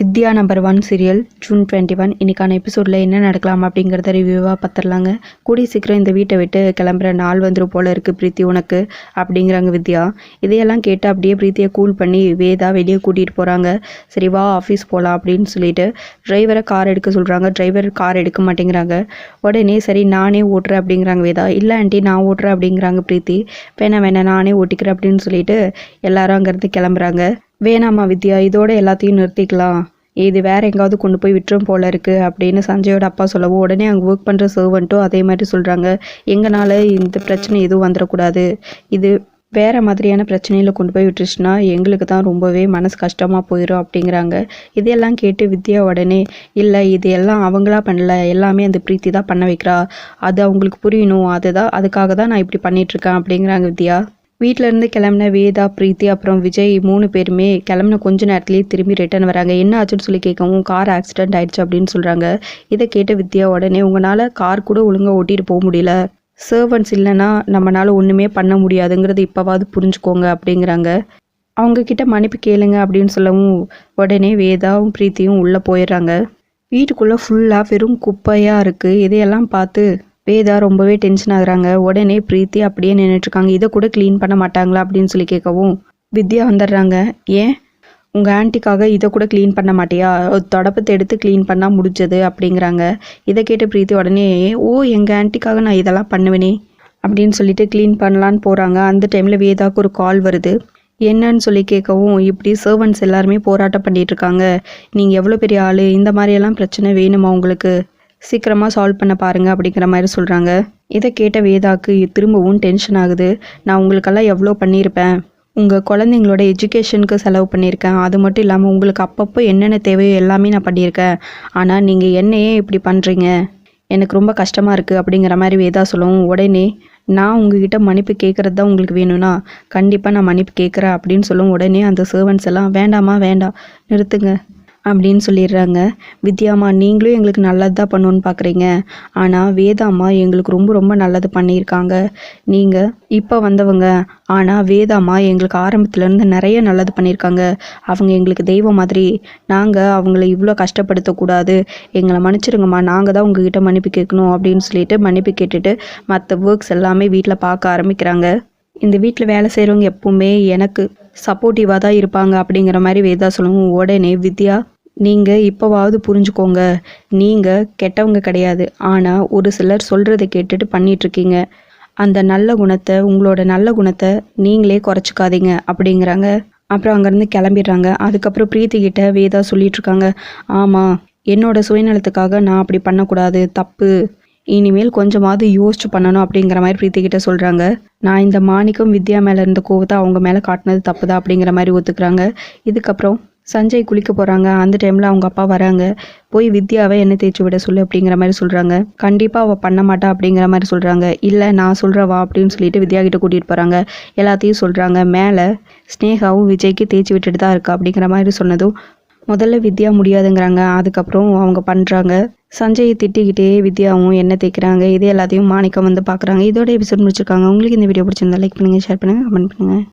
Vidya number one serial June twenty one இன்றைக்கான எபிசோடில் என்ன நடக்கலாம் அப்படிங்கிறத ரிவ்யூவாக பார்த்துடலாங்க. கூடிய சீக்கிரம் இந்த வீட்டை விட்டு கிளம்புற நாள் வந்துடும் போல் இருக்குது பிரீத்தி உனக்கு அப்படிங்கிறாங்க வித்யா. இதையெல்லாம் கேட்டு அப்படியே பிரீத்தியை கூல் பண்ணி வேதா வெளியே கூட்டிகிட்டு போகிறாங்க சரி வா ஆஃபீஸ் போகலாம் அப்படின்னு சொல்லிட்டு டிரைவரை கார் எடுக்க சொல்கிறாங்க டிரைவர் கார் எடுக்க மாட்டேங்கிறாங்க. உடனே சரி நானே ஓட்டுறேன் அப்படிங்கிறாங்க வேதா. இல்லை ஆண்டி நான் ஓட்டுறேன் அப்படிங்கிறாங்க பிரீத்தி. வேணா வேணாம் நானே ஓட்டிக்கிறேன் அப்படின்னு சொல்லிட்டு எல்லாரும் அங்கேருந்து கிளம்புறாங்க. வேணாம்மா வித்யா இதோட எல்லாத்தையும் நிறுத்திக்கலாம். இது வேற எங்காவது கொண்டு போய் விட்டுரும் போல இருக்கு அப்படின்னு சஞ்சயோட அப்பா சொல்லவும் உடனே அங்கே ஒர்க் பண்ணுற சர்வெண்ட்டும் அதே மாதிரி சொல்கிறாங்க எங்களால் இந்த பிரச்சனை எதுவும் வந்துடக்கூடாது. இது வேறு மாதிரியான பிரச்சனையில் கொண்டு போய் விட்டுருச்சுன்னா எங்களுக்கு தான் ரொம்பவே மனசு கஷ்டமாக போயிடும் அப்படிங்கிறாங்க. இதையெல்லாம் கேட்டு வித்யா உடனே இல்லை இது எல்லாம் அவங்களா பண்ணல. எல்லாமே அந்த பிரீத்தி தான் பண்ண வைக்கிறா. அது அவங்களுக்கு புரியணும். அதுதான் அதுக்காக தான் நான் இப்படி பண்ணிகிட்ருக்கேன் அப்படிங்கிறாங்க வித்யா. வீட்டிலேருந்து கிளம்பின வேதா பிரீத்தி அப்புறம் விஜய் மூணு பேருமே கிளம்பின கொஞ்ச நேரத்துலேயே திரும்பி ரிட்டர்ன் வராங்க. என்ன ஆச்சுன்னு சொல்லி கேட்கவும் கார் ஆக்சிடென்ட் ஆயிடுச்சு அப்படின்னு சொல்கிறாங்க இதை கேட்ட வித்யா உடனே உங்களால் கார் கூட ஒழுங்காக ஓட்டிகிட்டு போக முடியல. சர்வன்ஸ் இல்லைன்னா நம்மளால் ஒன்றுமே பண்ண முடியாதுங்கிறது இப்போவாது புரிஞ்சுக்கோங்க அப்படிங்கிறாங்க. அவங்கக்கிட்ட மன்னிப்பு கேளுங்க அப்படின்னு சொல்லவும் உடனே வேதாவும் பிரீத்தியும் உள்ளே போயிடுறாங்க. வீட்டுக்குள்ளே ஃபுல்லாக வெறும் குப்பையாக இருக்குது இதையெல்லாம் பார்த்து வேதா ரொம்பவே டென்ஷன் ஆகுறாங்க. உடனே பிரீத்தி அப்படியே நின்றுட்டுருக்காங்க இதை கூட க்ளீன் பண்ண மாட்டாங்களா அப்படின்னு சொல்லி கேட்கவும் வித்யா வந்துடுறாங்க. ஏன்? உங்கள் ஆன்ட்டிக்காக இதை கூட க்ளீன் பண்ண மாட்டியா? தொடப்பத்தை எடுத்து க்ளீன் பண்ணால் முடிஞ்சது அப்படிங்கிறாங்க. இதை கேட்டு பிரீத்தி உடனே ஓ எங்கள் ஆன்ட்டிக்காக நான் இதெல்லாம் பண்ணுவேனே அப்படின்னு சொல்லிட்டு க்ளீன் பண்ணலான்னு போகிறாங்க அந்த டைமில் வேதாவுக்கு ஒரு கால் வருது. என்னன்னு சொல்லி கேட்கவும் இப்படி சர்வன்ஸ் எல்லாருமே போராட்டம் பண்ணிகிட்ருக்காங்க இருக்காங்க. நீங்கள் எவ்வளோ பெரிய ஆள்? இந்த மாதிரியெல்லாம் பிரச்சனை வேணுமா உங்களுக்கு? சீக்கிரமாக சால்வ் பண்ண பாருங்க அப்படிங்கிற மாதிரி சொல்கிறாங்க இதை கேட்ட வேதாக்கு திரும்பவும் டென்ஷன் ஆகுது. நான் உங்களுக்கெல்லாம் எவ்வளோ பண்ணியிருப்பேன்? உங்கள் குழந்தைங்களோட எஜுகேஷனுக்கு செலவு பண்ணியிருக்கேன். அது மட்டும் இல்லாமல் உங்களுக்கு அப்பப்போ என்னென்ன தேவையோ எல்லாமே நான் பண்ணியிருக்கேன். ஆனால் நீங்கள் என்னையே இப்படி பண்ணுறீங்க எனக்கு ரொம்ப கஷ்டமாக இருக்குது அப்படிங்கிற மாதிரி வேதா சொல்லவும் உடனே நான் உங்ககிட்ட மன்னிப்பு கேட்குறது தான் உங்களுக்கு வேணும்னா கண்டிப்பாக நான் மன்னிப்பு கேட்குறேன் அப்படின்னு சொல்லும். உடனே அந்த சர்வன்ஸ் எல்லாம் வேண்டாமா வேண்டாம் நிறுத்துங்க. அப்படின்னு சொல்லிடுறாங்க. வித்யாம்மா நீங்களும் எங்களுக்கு நல்லது தான் பண்ணணுன்னு பார்க்குறீங்க ஆனால் வேதாம்மா எங்களுக்கு ரொம்ப ரொம்ப நல்லது பண்ணியிருக்காங்க. நீங்கள் இப்போ வந்தவங்க. ஆனால் வேதாம்மா எங்களுக்கு ஆரம்பத்துலேருந்து நிறைய நல்லது பண்ணியிருக்காங்க. அவங்க எங்களுக்கு தெய்வம் மாதிரி. நாங்கள் அவங்கள இவ்வளோ கஷ்டப்படுத்தக்கூடாது. எங்களை மன்னிச்சிருங்கம்மா. நாங்கள் தான் உங்ககிட்ட மன்னிப்பு கேட்கணும் அப்படின்னு சொல்லிட்டு மன்னிப்பு கேட்டுட்டு மற்ற ஒர்க்ஸ் எல்லாமே வீட்டில் பார்க்க ஆரம்பிக்கிறாங்க. இந்த வீட்டில் வேலை செய்கிறவங்க எப்பவுமே எனக்கு சப்போர்ட்டிவாக தான் இருப்பாங்க அப்படிங்கிற மாதிரி வேதா சொல்லவும் உடனே வித்யா நீங்கள் இப்போவாவது புரிஞ்சுக்கோங்க. நீங்கள் கெட்டவங்க கிடையாது. ஆனால் ஒரு சிலர் சொல்கிறத கேட்டுட்டு பண்ணிகிட்ருக்கீங்க அந்த நல்ல குணத்தை உங்களோட நல்ல குணத்தை நீங்களே குறைச்சிக்காதீங்க அப்படிங்கிறாங்க. அப்புறம் அங்கேருந்து கிளம்பிடுறாங்க. அதுக்கப்புறம் பிரீத்தி கிட்ட வேதா சொல்லிகிட்ருக்காங்க ஆமாம் என்னோட சுயநலத்துக்காக நான் அப்படி பண்ணக்கூடாது. தப்பு. இனிமேல் கொஞ்சமாவது யோசிச்சு பண்ணணும் அப்படிங்கிற மாதிரி பிரீத்தி கிட்ட சொல்கிறாங்க நான் இந்த மாணிக்கம் வித்யா மேலே இருந்த கோவத்தை அவங்க மேலே காட்டினது தப்பு தான் அப்படிங்கிற மாதிரி ஒத்துக்கிறாங்க. இதுக்கப்புறம் சஞ்சய் குளிக்க போகிறாங்க அந்த டைமில் அவங்க அப்பா வராங்க. போய் வித்யாவை என்ன தேய்ச்சி விட சொல்லு அப்படிங்கிற மாதிரி சொல்கிறாங்க கண்டிப்பாக அவள் பண்ண மாட்டா அப்படிங்கிற மாதிரி சொல்கிறாங்க இல்லை நான் சொல்கிறவா அப்படின்னு சொல்லிட்டு வித்யா கிட்ட கூட்டிகிட்டு போகிறாங்க எல்லாத்தையும் சொல்கிறாங்க மேலே ஸ்னேகாவும் விஜய்க்கு தேய்ச்சி விட்டுட்டு தான் இருக்கா அப்படிங்கிற மாதிரி சொன்னதும் முதல்ல வித்யா முடியாதுங்கிறாங்க. அதுக்கப்புறம் அவங்க பண்ணுறாங்க சஞ்சயை திட்டிக்கிட்டே வித்யாவும் என்ன தேய்க்கிறாங்க இது எல்லாத்தையும் மாணிக்கம் வந்து பார்க்குறாங்க இதோட எபிசோட் முடிச்சிருக்காங்க. உங்களுக்கு இந்த வீடியோ பிடிச்சிருந்தா லைக் பண்ணுங்கள் ஷேர் பண்ணுங்கள் கமெண்ட் பண்ணுங்கள்